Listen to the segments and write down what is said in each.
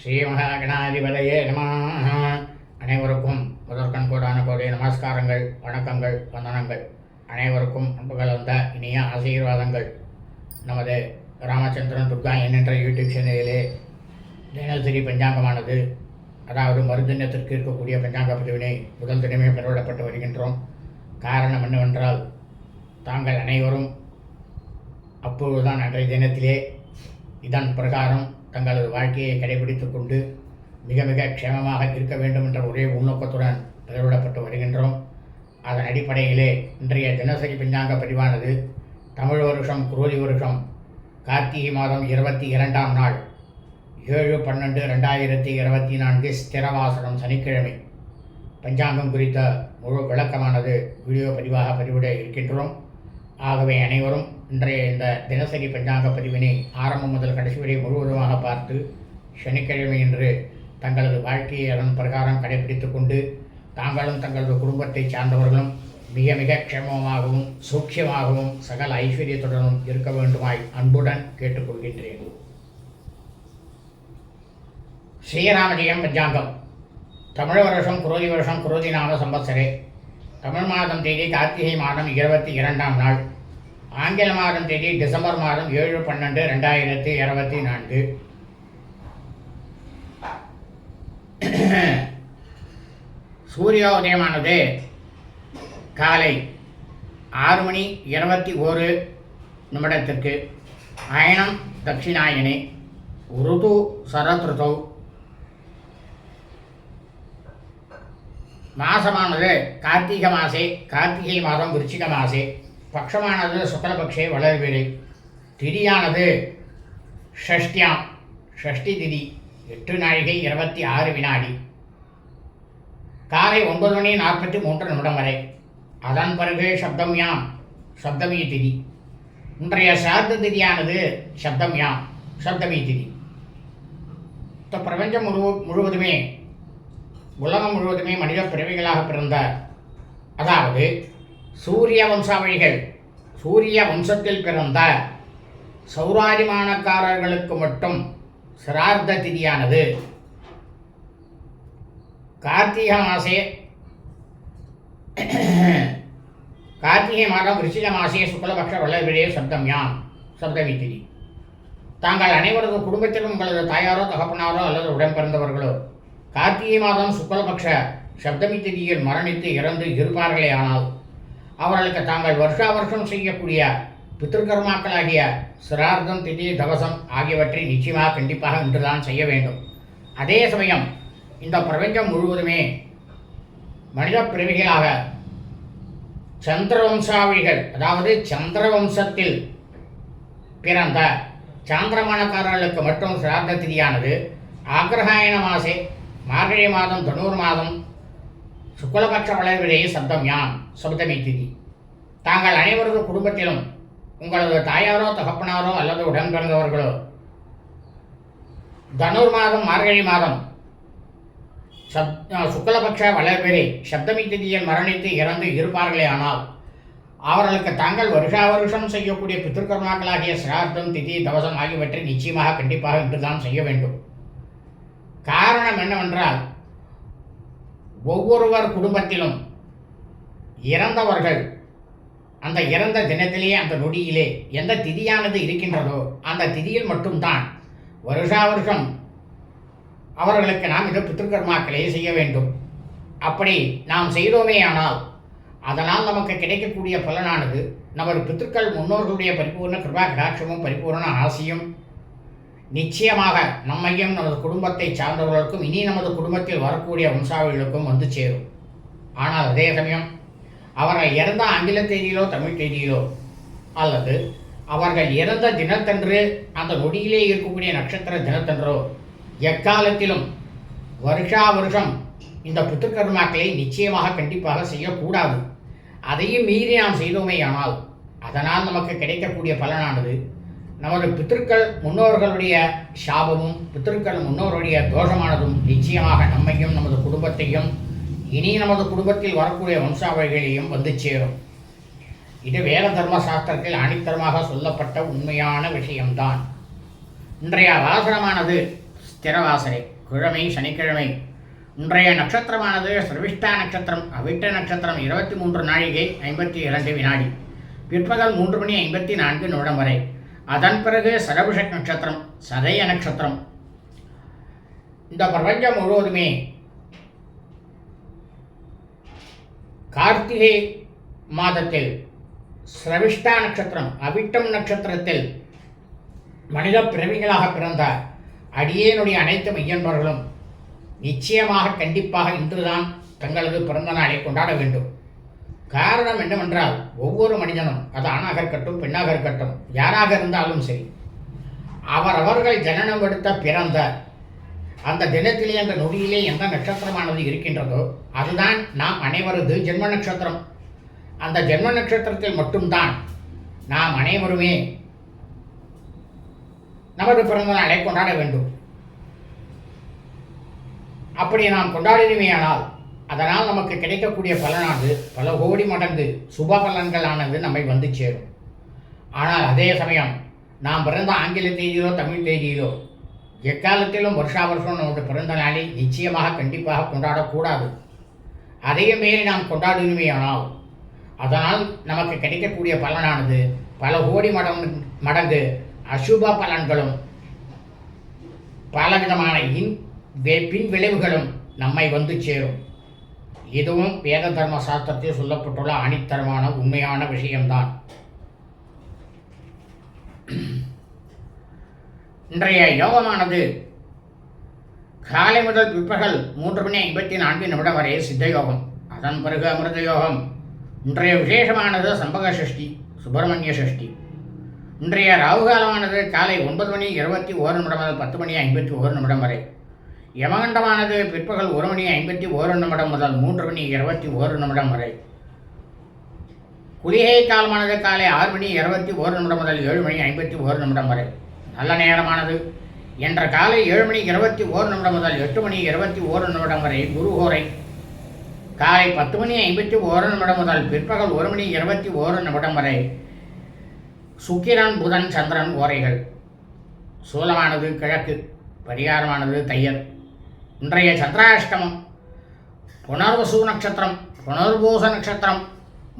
ஸ்ரீ மகாகணாதிபதையே நமः. அனைவருக்கும் முதற்கண் கோடான கோடி நமஸ்காரங்கள் வணக்கங்கள் வந்தனங்கள். அனைவருக்கும் அன்புகள் வந்த இனிய ஆசீர்வாதங்கள். நமது ராமச்சந்திரன் துர்கா என்னென்ற யூடியூப் சேனலிலே தினசரி பஞ்சாங்கமானது அதாவது மறுதினத்திற்கு இருக்கக்கூடிய பஞ்சாங்க பதிவினை முதல் தினமே பெறவிடப்பட்டு வருகின்றோம். காரணம் என்னவென்றால் தாங்கள் அனைவரும் அப்பொழுதுதான் அன்றைய தினத்திலே இதன் பிரகாரம் தங்களது வாழ்க்கையை கடைபிடித்துக் கொண்டு மிக மிக க்ஷேமமாக இருக்க வேண்டும் என்ற ஒரே உள்நோக்கத்துடன் பெயரிடப்பட்டு வருகின்றோம். அதன் அடிப்படையிலே இன்றைய தினசரி பஞ்சாங்க பதிவானது தமிழ் வருஷம் குரோதி வருஷம் கார்த்திகை மாதம் இருபத்தி இரண்டாம் நாள் ஏழு பன்னெண்டு ரெண்டாயிரத்தி இருபத்தி நான்கு ஸ்திரவாசனம் சனிக்கிழமை. பஞ்சாங்கம் குறித்த முழு விளக்கமானது வீடியோ பதிவாக பதிவிட இருக்கின்றோம். ஆகவே அனைவரும் இன்றைய இந்த தினசரி பஞ்சாங்க பதிவினை ஆரம்பம் முதல் கடைசி வரை முழுவதுமாக பார்த்து சனிக்கிழமை என்று தங்களது வாழ்க்கையை அதன் பிரகாரம் கடைபிடித்து கொண்டு தாங்களும் தங்களது குடும்பத்தை சார்ந்தவர்களும் மிக மிக க்ஷேமமாகவும் சூக்ஷமாகவும் சகல ஐஸ்வர்யத்துடனும் இருக்க வேண்டுமாய் அன்புடன் கேட்டுக்கொள்கின்றேன். ஸ்ரீராமஜயம் பஞ்சாங்கம். தமிழ் வருஷம் குரோதி வருஷம் குரோதி நாம சம்பத்சரே தமிழ் மாதம் தேதி கார்த்திகை மாதம் இருபத்தி இரண்டாம் நாள். ஆங்கில மாதம் தேதி டிசம்பர் மாதம் ஏழு பன்னெண்டு ரெண்டாயிரத்தி இருபத்தி நான்கு. சூரியோதயமானது காலை ஆறு மணி இருபத்தி ஒரு நிமிடத்திற்கு. அயனம் தட்சிணாயனே ருது சரத் மாதமானது மாசமானது கார்த்திக மாசே கார்த்திகை மாதம் விருச்சிக மாசே. பக்ஷமானது சுக்லபக்ஷே வளர்விரை திதியானது ஷஷ்டியாம். ஷஷ்டி திதி எட்டு நாழிகை இருபத்தி ஆறு வினாடி. காலை ஒன்பது மணி நாற்பத்தி மூன்று நிமிடம் வரை. அதன் பிறகு சப்தம் யாம் சப்தமி திதி. இன்றைய சார்த்த திதியானது சப்தம் யாம் சப்தமி திதி. இந்த பிரபஞ்சம் முழு முழுவதுமே உலகம் முழுவதுமே மனித பிறவிகளாக பிறந்த அதாவது சூரிய வம்சாவழிகள் சூரிய வம்சத்தில் பிறந்த சௌராரிமானக்காரர்களுக்கு மட்டும் சிரார்த்த திதியானது. கார்த்திகை மாசே கார்த்திகை மாதம் ரிஷிக மாசே சுக்லபக்ஷ வளர்விலே சப்தம் யாம் சப்தமி திதி. தாங்கள் அனைவரது குடும்பத்திலும் உங்களது தாயாரோ தகப்பனாரோ அல்லது உடன் பிறந்தவர்களோ கார்த்திகை மாதம் சுக்லபக்ஷ சப்தமி திதியில் மரணித்து இறந்து இருப்பார்களே ஆனால் அவர்களுக்கு தாங்கள் வருஷா வருஷம் செய்யக்கூடிய பித்திருக்கர்மாக்களாகிய சிரார்த்தம் திதி தவசம் ஆகியவற்றை நிச்சயமாக கண்டிப்பாக இன்றுதான் செய்ய வேண்டும். அதே சமயம் இந்த பிரபஞ்சம் முழுவதுமே மனித பிறவிகளாக சந்திரவம்சாவளிகள் அதாவது சந்திரவம்சத்தில் பிறந்த சாந்திரமானக்காரர்களுக்கு மட்டும் சிரார்த்த திதியானது. ஆக்ரஹாயண மாசே மார்கழி மாதம் தொண்ணூறு மாதம் சுக்லபக்ஷ வளர்விலேயே சப்தம் யாம்? சப்தமி திதி. தாங்கள் அனைவரது குடும்பத்திலும் உங்களது தாயாரோ தகப்பனாரோ அல்லது உடன் பிறந்தவர்களோ தனுர் மாதம் மார்கழி மாதம் சப் சுக்லபக்ஷ வளர்பிறை சப்தமி திதியில் மரணித்து இறந்து இருப்பார்களே ஆனால் அவர்களுக்கு தாங்கள் வருஷா வருஷம் செய்யக்கூடிய பித்திருக்கர்மாக்களாகிய சிரார்த்தம் திதி தவசம் ஆகியவற்றை நிச்சயமாக கண்டிப்பாக இன்றுதான் செய்ய வேண்டும். காரணம் என்னவென்றால் ஒவ்வொருவர் குடும்பத்திலும் இறந்தவர்கள் அந்த இறந்த தினத்திலேயே அந்த நொடியிலே எந்த திதியானது இருக்கின்றதோ அந்த திதியில் மட்டும்தான் வருஷா வருஷம் அவர்களுக்கு நாம் இந்த பித்திருக்கர்மாக்களை செய்ய வேண்டும். அப்படி நாம் செய்தோமே ஆனால் அதனால் நமக்கு கிடைக்கக்கூடிய பலனானது நமது பித்திருக்கள் முன்னோர்களுடைய பரிபூர்ண கிருபா கடாட்சமும் பரிபூர்ண ஆசையும் நிச்சயமாக நம்மையும் நமது குடும்பத்தை சார்ந்தவர்களுக்கும் இனி நமது குடும்பத்தில் வரக்கூடிய வம்சாவளிகளுக்கும் வந்து சேரும். ஆனால் அதே சமயம் அவர்கள் இறந்த ஆங்கில தேதியிலோ தமிழ் தேதியிலோ அல்லது அவர்கள் இறந்த தினத்தன்று அந்த நொடியிலே இருக்கக்கூடிய நட்சத்திர தினத்தன்றோ எக்காலத்திலும் வருஷா வருஷம் இந்த புத்திருக்கர்மாக்களை நிச்சயமாக கண்டிப்பாக செய்யக்கூடாது. அதையும் மீறி நாம் செய்தோமேயானால் அதனால் நமக்கு கிடைக்கக்கூடிய பலனானது நமது பித்திருக்கள் முன்னோர்களுடைய சாபமும் பித்திருக்கள் முன்னோருடைய தோஷமானதும் நிச்சயமாக நம்மையும் நமது குடும்பத்தையும் இனி நமது குடும்பத்தில் வரக்கூடிய வம்சாவழிகளையும் வந்து சேரும். இது வேத தர்ம சாஸ்திரத்தில் அனித்தரமாக சொல்லப்பட்ட உண்மையான விஷயம்தான். இன்றைய வாசனமானது ஸ்திரவாசனை கிழமை சனிக்கிழமை. இன்றைய நட்சத்திரமானது சிரவிஷ்டா நட்சத்திரம் அவிட்ட நட்சத்திரம் இருபத்தி மூன்று நாழிகை ஐம்பத்தி இரண்டு வினாடி. பிற்பகல் மூன்று மணி ஐம்பத்தி நான்கு நிமிடம் வரை. அதன் பிறகு சரபுஷக் நட்சத்திரம் சதய நட்சத்திரம். இந்த பிரபஞ்சம் முழுவதுமே கார்த்திகை மாதத்தில் சிரவிஷ்டா நட்சத்திரம் அவிட்டம் நட்சத்திரத்தில் மனித பிறவிகளாக பிறந்த அடியேனுடைய அனைத்து மையன்பர்களும் நிச்சயமாக கண்டிப்பாக இன்றுதான் தங்களது பிறந்த நாளை கொண்டாட வேண்டும். காரணம் என்னவென்றால் ஒவ்வொரு மனிதனும் அது ஆணாக இருக்கட்டும் பெண்ணாக இருக்கட்டும் யாராக இருந்தாலும் சரி அவரவர்கள் ஜனனம் எடுத்த பிறந்த அந்த தினத்திலே அந்த நொடியிலே எந்த நட்சத்திரமானது இருக்கின்றதோ அதுதான் நாம் அனைவரது ஜென்ம நட்சத்திரம். அந்த ஜென்ம நட்சத்திரத்தில் மட்டும்தான் நாம் அனைவருமே நமது பிறந்த நாளை கொண்டாட வேண்டும். அப்படி நாம் கொண்டாடினமையானால் அதனால் நமக்கு கிடைக்கக்கூடிய பலனானது பல கோடி மடங்கு சுப பலன்களானது நம்மை வந்து சேரும். ஆனால் அதே சமயம் நாம் பிறந்த ஆங்கில தேதியிலோ தமிழ் தேதியிலோ எக்காலத்திலும் வருஷா வருஷம் நம்முடைய பிறந்த நாளை நிச்சயமாக கண்டிப்பாக கொண்டாடக்கூடாது. அதையும் மீறி நாம் கொண்டாடினமையானால் அதனால் நமக்கு கிடைக்கக்கூடிய பலனானது பல கோடி மடங்கு மடங்கு அசுப பலன்களும் பலவிதமான இன் பின் விளைவுகளும் நம்மை வந்து சேரும். இதுவும் வேத தர்ம சாஸ்திரத்தில் சொல்லப்பட்டுள்ள அணித்தரமான உண்மையான விஷயம்தான். இன்றைய யோகமானது காலை முதல் பிற்பகல் மூன்று மணி ஐம்பத்தி நான்கு நிமிடம் வரை சித்த யோகம் அதன் பிறகு அமிர்த யோகம் இன்றைய விசேஷமானது சம்பக சஷ்டி சுப்பிரமணிய சஷ்டி இன்றைய ராகுகாலமானது காலை ஒன்பது மணி இருபத்தி ஓரு நிமிடம் முதல் பத்து மணி ஐம்பத்தி ஓரு நிமிடம் வரை. யமகண்டமானது பிற்பகல் ஒரு மணி ஐம்பத்தி ஓரு நிமிடம் முதல் மூன்று மணி இருபத்தி ஓரு நிமிடம் வரை. குளிகை காலமானது காலை ஆறு மணி இருபத்தி ஓரு நிமிடம் முதல் ஏழு மணி ஐம்பத்தி ஓரு நிமிடம் வரை. நல்ல நேரமானது. என்ற காலை ஏழு மணி இருபத்தி ஓரு நிமிடம் முதல் எட்டு மணி இருபத்தி ஓரு நிமிடம் வரை குருஹோரை காலை பத்து மணி ஐம்பத்தி ஓரு நிமிடம் முதல் பிற்பகல் ஒரு மணி இருபத்தி ஓரு நிமிடம் வரை சுக்கிரன் புதன் சந்திரன் ஓரைகள். சூலமானது கிழக்கு. பரிகாரமானது தையல். இன்றைய சந்திராஷ்டமம் புனர்வசு நட்சத்திரம் புனர்பூச நட்சத்திரம்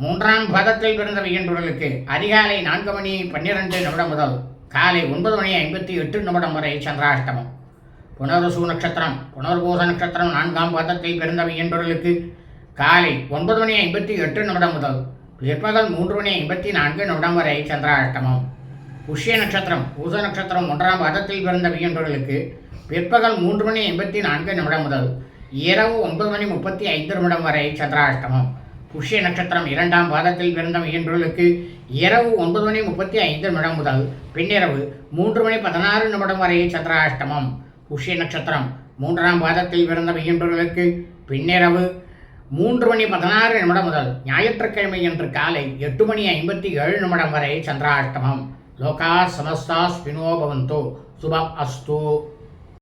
மூன்றாம் பாதத்தில் பிறந்த விகின்றவர்களுக்கு அதிகாலை நான்கு மணி பன்னிரெண்டு நிமிடம் முதல் காலை ஒன்பது மணி ஐம்பத்தி எட்டு நிமிடம் வரை சந்திராஷ்டமம். புனர்வசு நட்சத்திரம் புனர்பூச நட்சத்திரம் நான்காம் பாதத்தில் பிறந்த விகின்றவர்களுக்கு காலை ஒன்பது மணி ஐம்பத்தி எட்டு நிமிடம் முதல் பிற்பகல் மூன்று மணி ஐம்பத்தி நான்கு நிமிடம் வரை சந்திராஷ்டமம். புஷ்ய நட்சத்திரம் பூச நட்சத்திரம் ஒன்றாம் பாதத்தில் பிறந்த வியன்றவர்களுக்கு பிற்பகல் மூன்று மணி எண்பத்தி நான்கு நிமிடம் முதல் இரவு ஒன்பது மணி முப்பத்தி ஐந்து நிமிடம் வரை சந்திராஷ்டமம். புஷ்ய நட்சத்திரம் இரண்டாம் பாதத்தில் பிறந்த வியன்றவர்களுக்கு இரவு ஒன்பது மணி முப்பத்தி ஐந்து நிமிடம் முதல் பின்னிரவு மூன்று மணி பதினாறு நிமிடம் வரை சந்திராஷ்டமம். புஷ்ய நட்சத்திரம் மூன்றாம் பாதத்தில் பிறந்த வியன்றவர்களுக்கு பின்னிரவு மூன்று மணி பதினாறு நிமிடம் முதல் ஞாயிற்றுக்கிழமை அன்று காலை எட்டு மணி ஐம்பத்தி ஏழு நிமிடம் வரை சந்திராஷ்டமம். லோகா சமஸ்தா ஸ்பினோ பவந்தோ. சுபம் அஸ்து.